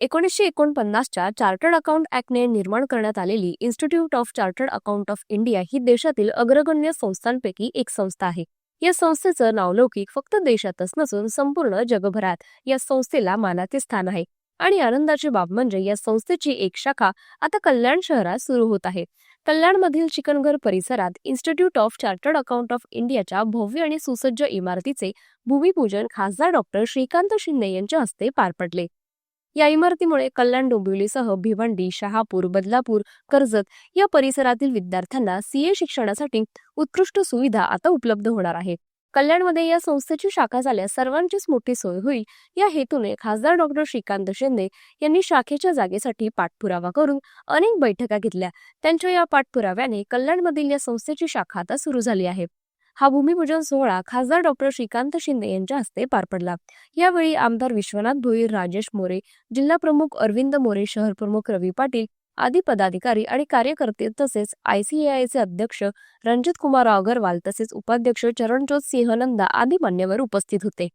एकोणीसशे एकोणपन्नासच्या chartered account ऍक्टने निर्माण करण्यात आलेली institute of chartered account of India ही देशातील अग्रगण्य संस्थांपैकी एक संस्था आहे. या संस्थेचं नावलौकिक फक्त देशातच नसून संपूर्ण जगभरात या संस्थेला मानाचे स्थान आहे. आणि आनंदाची बाब म्हणजे या संस्थेची एक शाखा आता कल्याण शहरात सुरू होत आहे. कल्याणमधील चिकनघर परिसरात institute of chartered account of इंडियाच्या भव्य आणि सुसज्ज इमारतीचे भूमिपूजन खासदार डॉक्टर श्रीकांत शिंदे यांच्या हस्ते पार पडले. या इमारतीमुळे कल्याण डोंबिवलीसह भिवंडी शहापूर बदलापूर कर्जत या परिसरातील विद्यार्थ्यांना सीए शिक्षणासाठी उत्कृष्ट सुविधा आता उपलब्ध होणार आहे. कल्याणमध्ये या संस्थेची शाखा झाल्यास सर्वांचीच मोठी सोय होईल. या हेतूने खासदार डॉक्टर श्रीकांत शिंदे यांनी शाखेच्या जागेसाठी पाठपुरावा करून अनेक बैठका घेतल्या. त्यांच्या या पाठपुराव्याने कल्याणमधील या संस्थेची शाखा आता सुरू झाली आहे. हा भूमिपूजन सोहळा खासदार डॉक्टर श्रीकांत शिंदे यांच्या हस्ते पार पडला. यावेळी आमदार विश्वनाथ भोईर राजेश मोरे जिल्हा प्रमुख अरविंद मोरे शहर प्रमुख रवी पाटील आदी पदाधिकारी आणि कार्यकर्ते तसेच आयसीएआयचे अध्यक्ष रणजित कुमार अगरवाल तसेच उपाध्यक्ष चरणजोत सिंह नंदा आदी मान्यवर उपस्थित होते.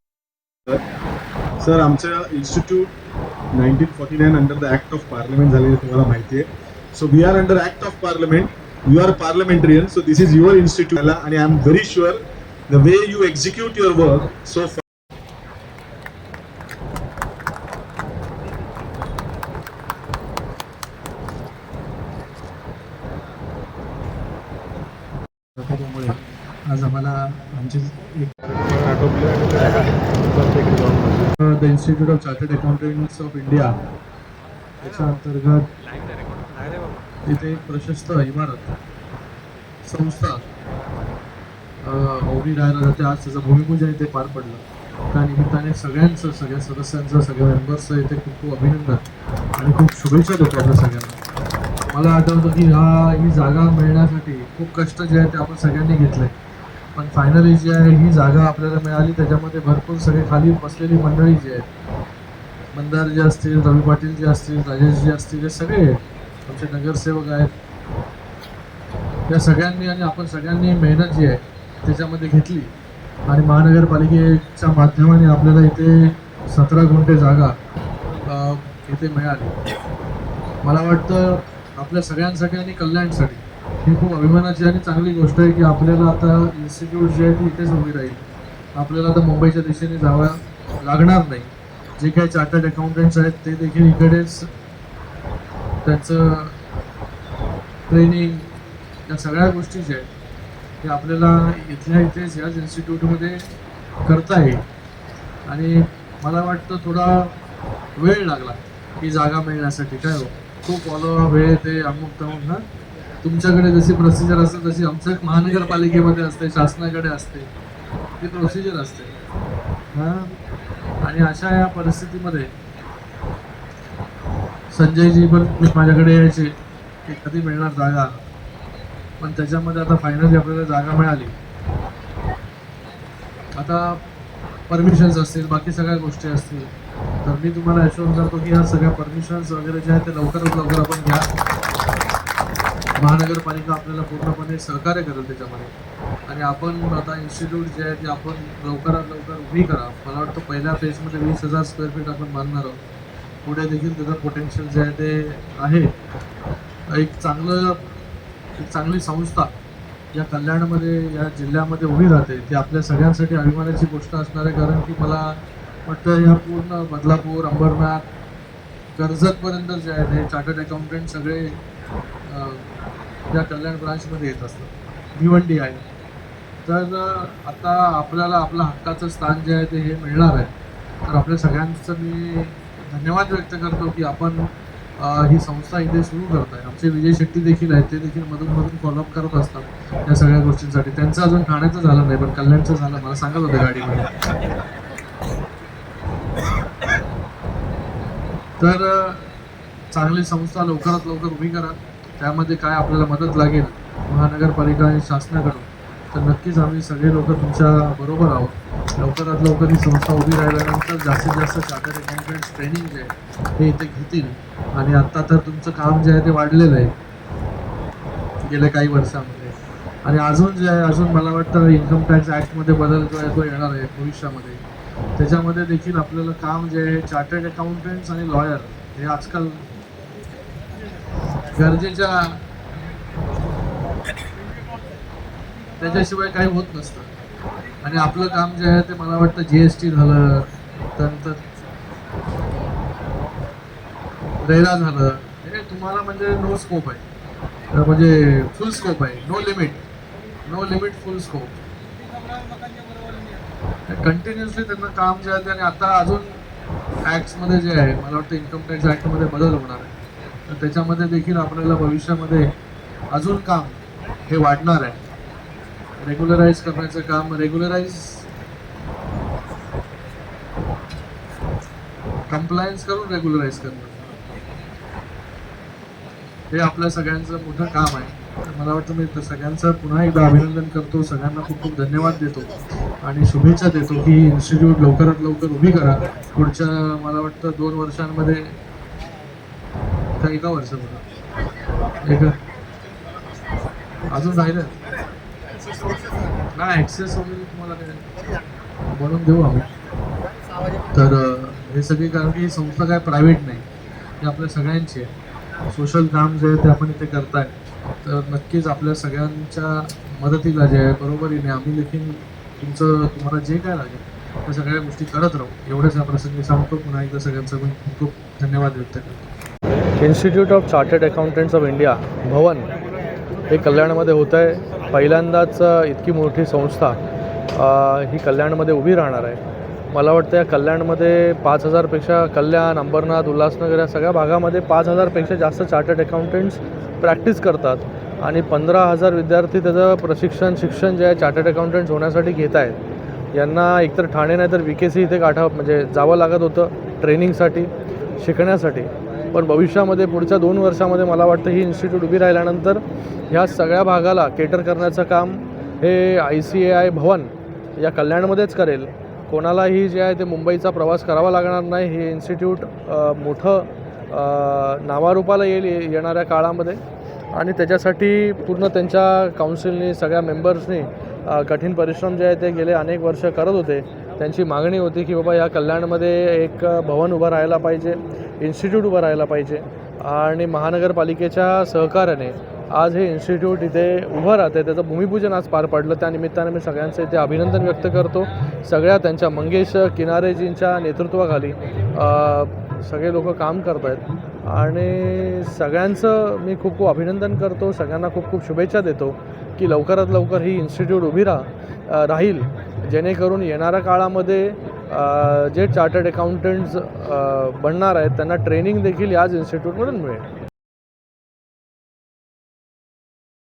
सर आमचं institute nineteen forty nine under the act of parliament झालेलं तुम्हाला माहिती आहे. So we are under act of parliament you are parliamentarian so this is your institute आणि I am very sure the way you execute your work so त्यामुळे आज आम्हाला आमची the institute of chartered accountants of India याच्या अंतर्गत तिथे एक प्रशस्त इमारत संस्था अं, उभी राहायला जाते आज त्याचं भूमिपूजन इथे पार पडलं. त्या निमित्ताने सगळ्यांचं सगळ्या सदस्यांचं सगळ्या मेंबर्सचं इथे खूप खूप अभिनंदन आणि खूप शुभेच्छा देतो आपल्या सगळ्यांना. मला आठवतं की हा ही जागा मिळण्यासाठी खूप कष्ट जे आहे ते आपण सगळ्यांनी घेतले. पण फायनली जी आहे ही जागा आपल्याला मिळाली त्याच्यामध्ये भरपूर सगळे खाली बसलेली मंडळी जी आहेत. मंदार जे असतील रवी पाटील जे असतील राजेश जे असतील हे सगळे आमचे नगरसेवक आहेत. या सगळ्यांनी आणि आपण सगळ्यांनी मेहनत जी आहे त्याच्यामध्ये घेतली. आणि महानगरपालिकेच्या माध्यमाने आपल्याला इथे सतरा गुंठे जागा इथे मिळाली. मला वाटतं आपल्या सगळ्यांसाठी आणि कल्याणसाठी ही खूप अभिमानाची आणि चांगली गोष्ट आहे की आपल्याला आता इन्स्टिट्यूट जे आहे ती इथेच उभी राहील. आपल्याला आता मुंबईच्या दिशेने जावं लागणार नाही. जे काही चार्टर्ड अकाउंटंट्स आहेत ते देखील इकडेच त्यांचं ट्रेनिंग या सगळ्या गोष्टी ज्या आहेत ते आपल्याला इथल्या इथेच याच इन्स्टिट्यूटमध्ये करता येईल. आणि मला वाटतं थोडा वेळ लागला ही जागा मिळण्यासाठी. काय हो? खूप ऑलो वेळ ते अमुक तमुक ना. तुमच्याकडे जशी प्रोसिजर असते तशी आमच्या महानगरपालिकेमध्ये असते शासनाकडे असते. ती प्रोसिजर असते. हां? आणि अशा या परिस्थितीमध्ये संजयजी पण माझ्याकडे यायचे की कधी मिळणार जागा. पण त्याच्यामध्ये आता फायनली आपल्याला जागा मिळाली. आता परमिशन्स असतील बाकी सगळ्या गोष्टी असतील. तर मी तुम्हाला अश्योर करतो की ह्या सगळ्या परमिशन्स वगैरे जे आहेत ते लवकरात लवकर आपण घ्या. महानगरपालिका आपल्याला पूर्णपणे सहकार्य करेल त्याच्यामध्ये. आणि आपण आता इन्स्टिट्यूट जे आहे ते आपण लवकरात लवकर उभी करा. मला वाटतं पहिल्या फेजमध्ये वीस हजार स्क्वेअर फीट आपण बांधणार आहोत. पुढे देखील त्याचं पोटेन्शियल जे आहे ते आहे. एक चांगलं एक चांगली संस्था या कल्याणमध्ये या जिल्ह्यामध्ये उभी राहते ती आपल्या सगळ्यांसाठी अभिमानाची गोष्ट असणार आहे कारण की मला वाटतं या पूर्ण बदलापूर अंबरनाथ कर्जतपर्यंत जे आहे ते चार्टर्ड अकाउंटंट सगळे या कल्याण ब्रांचमध्ये येत असतात. भिवंडी आहे. तर आता आपल्याला आपलं हक्काचं स्थान जे आहे ते हे मिळणार आहे. तर आपल्या सगळ्यांचं मी धन्यवाद व्यक्त करतो की आपण ही संस्था इथे सुरू करत आहे आमचे विजय शेट्टी देखील आहेत ते देखील मधून मधून फॉलोअप करत असतात या सगळ्या गोष्टींसाठी. त्यांचं अजून ठाण्याचं झालं नाही पण कल्याणचं झालं. मला सांगत होतं गाडीमध्ये. तर चांगली संस्था लवकरात लवकर उभी करा. त्यामध्ये काय आपल्याला मदत लागेल महानगरपालिका आणि शासनाकडून तर नक्कीच आम्ही सगळे लोक तुमच्या बरोबर आहोत. लवकरात लवकर ही संस्था उभी राहिल्यानंतर जास्तीत जास्त चार्टर्ड अकाउंटंट्स ट्रेनिंग जे आहे ते इथे घेतील. आणि आत्ता तर तुमचं काम जे आहे ते वाढलेलं आहे. गेल्या काही वर्षामध्ये. आणि अजून जे आहे अजून मला वाटतं इन्कम टॅक्स ॲक्टमध्ये बदल जो आहे तो येणार आहे भविष्यामध्ये. त्याच्यामध्ये देखील आपल्याला काम जे आहे चार्टर्ड अकाउंटंट्स आणि लॉयर हे आजकाल गरजेच्या त्याच्याशिवाय काही होत नसतं. आणि आपलं काम जे आहे ते मला वाटतं जी एस टी झालं त्यानंतर रेरा झालं. हे तुम्हाला म्हणजे नो स्कोप आहे. तर म्हणजे फुल स्कोप आहे. No limit no limit full scope continuously त्यांना काम जे आहे आणि आता अजून ॲक्ट्समध्ये जे आहे मला वाटतं इन्कम टॅक्स ॲक्टमध्ये बदल होणार आहे. तर त्याच्यामध्ये देखील आपल्याला भविष्यामध्ये अजून काम हे वाढणार आहे. रेग्युलराईज करण्याचं काम रेग्युलराईज कंप्लायन्स करून रेग्युलराईज करणं. हे आपल्या सगळ्यांचं मोठं काम आहे. तर मला वाटतं मी सगळ्यांचं पुन्हा एकदा अभिनंदन करतो. सगळ्यांना खूप खूप धन्यवाद देतो. आणि शुभेच्छा देतो की ही इन्स्टिट्यूट लवकरात लवकर उभी करा. पुढच्या मला वाटतं दोन वर्षांमध्ये का एका वर्षामध्ये? एका? अजून राहिलं नाही ॲक्सेस वगैरे तुम्हाला काय बनवून देऊ आम्ही तर हे सगळे कारण की ही संस्था काय प्रायव्हेट नाही. ते आपल्या सगळ्यांची आहे. सोशल काम जे आहे ते आपण इथे करताय. तर नक्कीच आपल्या सगळ्यांच्या मदतीला जे आहे बरोबरीने आम्ही देखील तुमचं तुम्हाला जे काय लागेल त्या सगळ्या गोष्टी करत राहू. एवढंच या प्रसंगी सांगतो. पुन्हा एकदा सगळ्यांचा मी खूप खूप धन्यवाद व्यक्त करतो. Institute of chartered accountants of India Bhavan हे कल्याणमध्ये होत आहे पहिल्यांदाच इतकी मोठी संस्था ही कल्याणमध्ये उभी राहणार आहे. मला वाटतं या कल्याणमध्ये पाच हजारपेक्षा कल्याण अंबरनाथ उल्हासनगर या सगळ्या भागामध्ये पाच हजारपेक्षा जास्त चार्टर्ड अकाउंटंट्स प्रॅक्टिस करतात आणि पंधरा हजार विद्यार्थी त्याचं प्रशिक्षण शिक्षण जे आहे चार्टर्ड अकाउंटंट्स होण्यासाठी घेत आहेत. यांना एकतर ठाणे नाही तर विकेसी इथे गाठा म्हणजे जावं लागत होतं ट्रेनिंगसाठी शिकण्यासाठी. पण भविष्यामध्ये पुढच्या दोन वर्षामध्ये मला वाटतं ही इन्स्टिट्यूट उभी राहिल्यानंतर ह्या सगळ्या भागाला केटर करण्याचं काम हे I C A I Bhavan या कल्याणमध्येच करेल. कोणालाही जे आहे ते मुंबईचा प्रवास करावा लागणार नाही. हे इन्स्टिट्यूट मोठं नावारूपाला येईल येणाऱ्या काळामध्ये. आणि त्याच्यासाठी पूर्ण त्यांच्या काउन्सिलनी सगळ्या मेंबर्सनी कठीण परिश्रम जे आहे ते गेले अनेक वर्ष करत होते. त्यांची मागणी होती की बाबा या कल्याणमध्ये एक भवन उभं राहायला पाहिजे इन्स्टिट्यूट उभं राहायला पाहिजे. आणि महानगरपालिकेच्या सहकार्याने आज हे इन्स्टिट्यूट इथे उभं राहते त्याचं भूमिपूजन आज पार पडलं. त्यानिमित्ताने मी सगळ्यांचं इथे अभिनंदन व्यक्त करतो. सगळ्या त्यांच्या मंगेश किनारेजींच्या नेतृत्वाखाली सगळे लोक काम करत आहेत आणि सगळ्यांचं मी खूप खूप अभिनंदन करतो. सगळ्यांना खूप खूप शुभेच्छा देतो की लवकरात लवकर ही इन्स्टिट्यूट उभी राहा राहील. जेणेकरून येणाऱ्या काळामध्ये जे चार्टर्ड अकाउंटंट्स बनणार आहेत त्यांना ट्रेनिंग देखील याच इन्स्टिट्यूटमधून मिळेल.